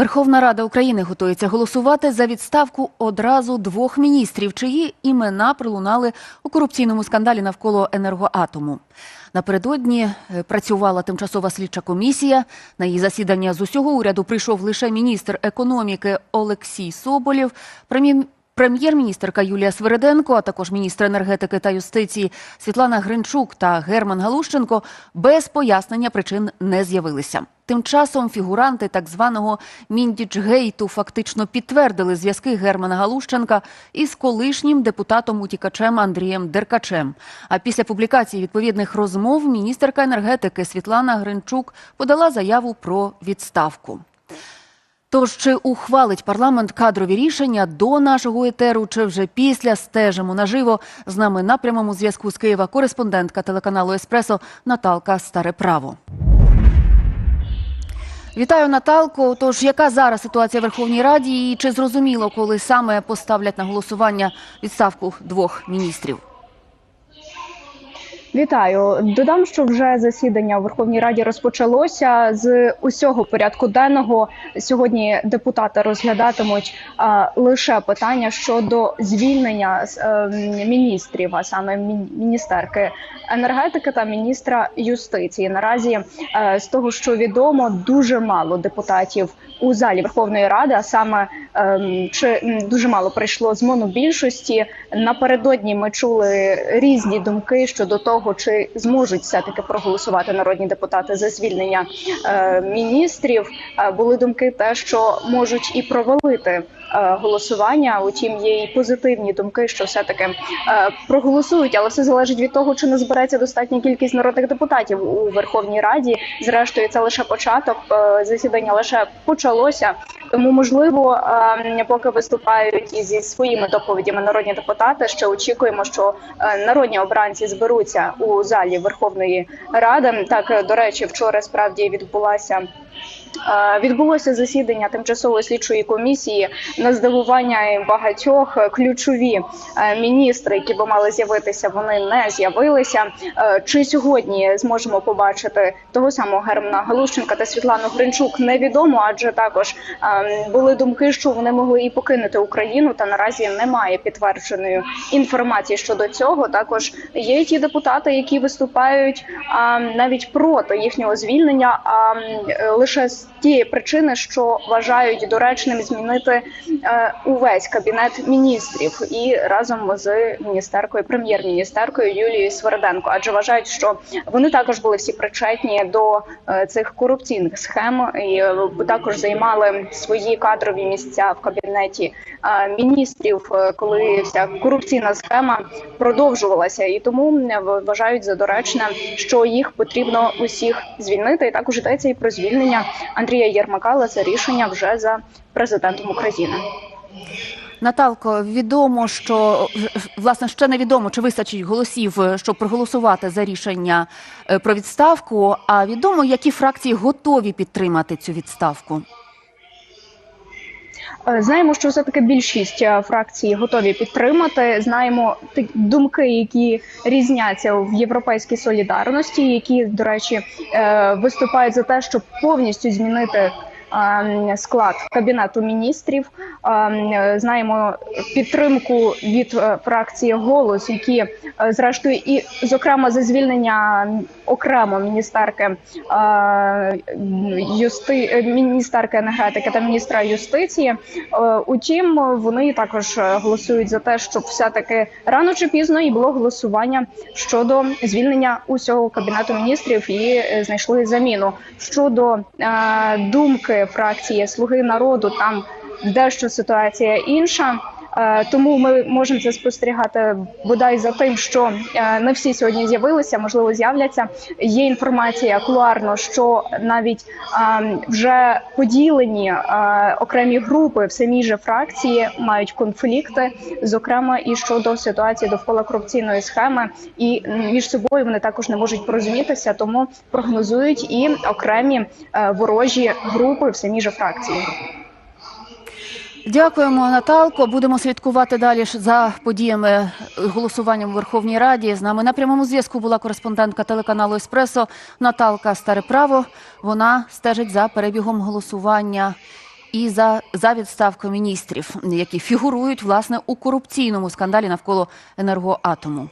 Верховна Рада України готується голосувати за відставку одразу двох міністрів, чиї імена пролунали у корупційному скандалі навколо енергоатому. Напередодні е, працювала тимчасова слідча комісія. На її засідання з усього уряду прийшов лише міністр економіки Олексій Соболєв. Прем'єр- Прем'єр-міністерка Юлія Свериденко, а також міністр енергетики та юстиції Світлана Гринчук та Герман Галущенко без пояснення причин не з'явилися. Тим часом фігуранти так званого Міндічгейту фактично підтвердили зв'язки Германа Галущенка із колишнім депутатом-утікачем Андрієм Деркачем. А після публікації відповідних розмов міністерка енергетики Світлана Гринчук подала заяву про відставку. Тож чи ухвалить парламент кадрові рішення до нашого етеру, чи вже після стежимо наживо з нами на прямому зв'язку з Києва кореспондентка телеканалу Еспресо Наталка Стареправо. Вітаю Наталко. Тож яка зараз ситуація в Верховній Раді, і чи зрозуміло, коли саме поставлять на голосування відставку двох міністрів? Вітаю. Додам, що вже засідання у Верховній Раді розпочалося з усього порядку денного. Сьогодні депутати розглядатимуть а, лише питання щодо звільнення з, е, міністрів, а саме міністерки енергетики та міністра юстиції. Наразі е, з того, що відомо, дуже мало депутатів у залі Верховної Ради, а саме чи дуже мало прийшло з монобільшості. Напередодні ми чули різні думки щодо того, чи зможуть все таки проголосувати народні депутати за звільнення е, міністрів. Е, були думки, те, що можуть і провалити голосування. Утім, є і позитивні думки, що все таки е, проголосують, але все залежить від того, чи не збереться достатня кількість народних депутатів у Верховній Раді. Зрештою, це лише початок е, засідання лише почалося. Тому можливо, е, поки виступають і зі своїми доповідями народні депутати, ще очікуємо, що е, народні обранці зберуться у залі Верховної Ради. Так е, до речі, вчора справді відбулася. Е, Відбулося засідання тимчасової слідчої комісії на здивування багатьох ключові е, міністри, які би мали з'явитися, вони не з'явилися. Е, Чи сьогодні зможемо побачити того самого Германа Галущенка та Світлану Гринчук? Невідомо, адже також були думки, що вони могли і покинути Україну. Та наразі немає підтвердженої інформації щодо цього. Також є ті депутати, які виступають навіть проти їхнього звільнення, а лише з тієї причини, що вважають доречним змінити е, увесь кабінет міністрів і разом з міністеркою, прем'єр-міністеркою Юлією Сверденко, адже вважають, що вони також були всі причетні до е, цих корупційних схем і е, також займали свої кадрові місця в кабінеті міністрів, коли вся корупційна схема продовжувалася, і тому вважають за доречне, що їх потрібно усіх звільнити. І також йдеться і про звільнення Андрія Єрмака, але це рішення вже за президентом України. Наталко, відомо, що власне ще не відомо, чи вистачить голосів, щоб проголосувати за рішення е, про відставку. А відомо, які фракції готові підтримати цю відставку. Е, Знаємо, що все таки більшість е, фракцій готові підтримати. Знаємо думки, які різняться в європейській солідарності, які, до речі, е, виступають за те, щоб повністю змінити. Склад кабінету міністрів е, знаємо підтримку від е, фракції голос, які е, зрештою і зокрема за звільнення окремо міністерки юсти міністерки енергетики та міністра юстиції. Утім, вони також голосують за те, щоб все таки рано чи пізно і було голосування щодо звільнення усього кабінету міністрів і знайшли заміну щодо думки фракції Слуги народу. Там дещо ситуація інша. Е, Тому ми можемо це спостерігати бодай за тим, що е, не всі сьогодні з'явилися, можливо, з'являться. Є інформація кулуарно, що навіть е, вже поділені окремі групи в самій же фракції мають конфлікти, зокрема і щодо ситуації довкола корупційної схеми, і між собою вони також не можуть порозумітися, тому прогнозують і окремі ворожі групи в самій же фракції. Дякуємо, Наталко. Будемо слідкувати далі за подіями е, голосування у Верховній Раді. З нами на прямому зв'язку була кореспондентка телеканалу Еспресо Наталка Стареправо. Вона стежить за перебігом голосування і за, за відставку міністрів, які фігурують власне у корупційному скандалі навколо енергоатому.